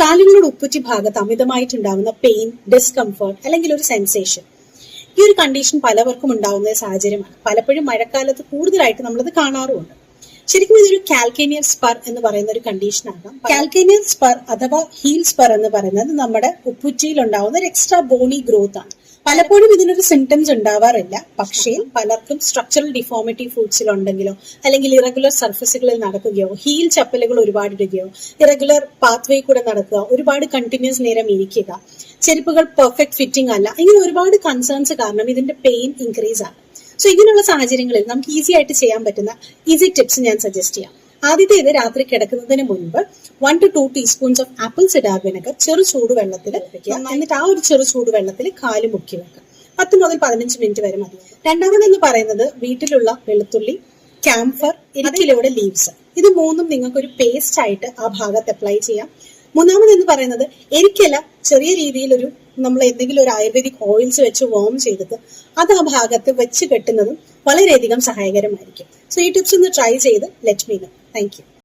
കാലുകളുടെ ഉപ്പുറ്റി ഭാഗത്ത് അമിതമായിട്ടുണ്ടാകുന്ന pain discomfort അല്ലെങ്കിൽ ഒരു സെൻസേഷൻ ഈ ഒരു കണ്ടീഷൻ പലവർക്കും ഉണ്ടാകുന്ന സാഹചര്യമാണ്. പലപ്പോഴും മഴക്കാലത്ത് കൂടുതലായിട്ട് നമ്മളത് കാണാറുമുണ്ട്. ശരിക്കും ഇതൊരു കാൽക്കേനിയർ സ്പർ എന്ന് പറയുന്ന ഒരു കണ്ടീഷൻ ആകാം കാൽക്കേനിയർ സ്പർ അഥവാ ഹീൽ സ്പർ എന്ന് പറയുന്നത് നമ്മുടെ ഉപ്പുറ്റിയിൽ ഉണ്ടാകുന്ന ഒരു എക്സ്ട്രാ ബോണി ഗ്രോത്ത് ആണ്. പലപ്പോഴും ഇതിനൊരു സിംറ്റംസ് ഉണ്ടാവാറില്ല. പക്ഷേ പലർക്കും സ്ട്രക്ചറൽ ഡിഫോമിറ്റി ഫുഡ്സിൽ ഉണ്ടെങ്കിലോ അല്ലെങ്കിൽ ഇറഗുലർ സർഫസുകളിൽ നടക്കുകയോ ഹീൽ ചപ്പലുകൾ ഒരുപാട് ഇടുകയോ ഇറഗുലർ പാത്വേ കൂടെ നടക്കുക ഒരുപാട് കണ്ടിന്യൂസ് നേരം ഇരിക്കുക ചെരുപ്പുകൾ പെർഫെക്റ്റ് ഫിറ്റിംഗ് അല്ല ഇങ്ങനെ ഒരുപാട് കൺസേൺസ് കാരണം ഇതിന്റെ പെയിൻ ഇൻക്രീസ് ആണ്. സോ ഇങ്ങനെയുള്ള സാഹചര്യങ്ങളിൽ നമുക്ക് ഈസി ആയിട്ട് ചെയ്യാൻ പറ്റുന്ന ഈസി ടിപ്സ് ഞാൻ സജസ്റ്റ് ചെയ്യാം. ആദ്യത്തേത് രാത്രി കിടക്കുന്നതിന് മുൻപ് one two two teaspoons of apple cider vinegar ചെറു ചൂടുവെള്ളത്തിൽ വെക്കുക. എന്നിട്ട് ആ ഒരു ചെറു ചൂടുവെള്ളത്തിൽ കാൽ മുക്കി വെക്കുക. പത്ത് മുതൽ പതിനഞ്ച് മിനിറ്റ് വരെ മതി. രണ്ടാമതെന്ന് പറയുന്നത് വീട്ടിലുള്ള വെളുത്തുള്ളി ക്യാംഫർ ഇരട്ടിലൂടെ ലീവ്സ് ഇത് മൂന്നും നിങ്ങൾക്ക് ഒരു പേസ്റ്റ് ആയിട്ട് ആ ഭാഗത്ത് അപ്ലൈ ചെയ്യാം. മൂന്നാമതെന്ന് പറയുന്നത് എരിക്കല ചെറിയ രീതിയിൽ ഒരു നമ്മൾ എന്തെങ്കിലും ഒരു ആയുർവേദിക് ഓയിൽസ് വെച്ച് വോം ചെയ്തിട്ട് അത് ആ ഭാഗത്ത് വെച്ച് കെട്ടുന്നതും വളരെയധികം സഹായകരമായിരിക്കും. സോ ഈ ടിപ്സ് ഒന്ന് ട്രൈ ചെയ്ത് let me know Thank you.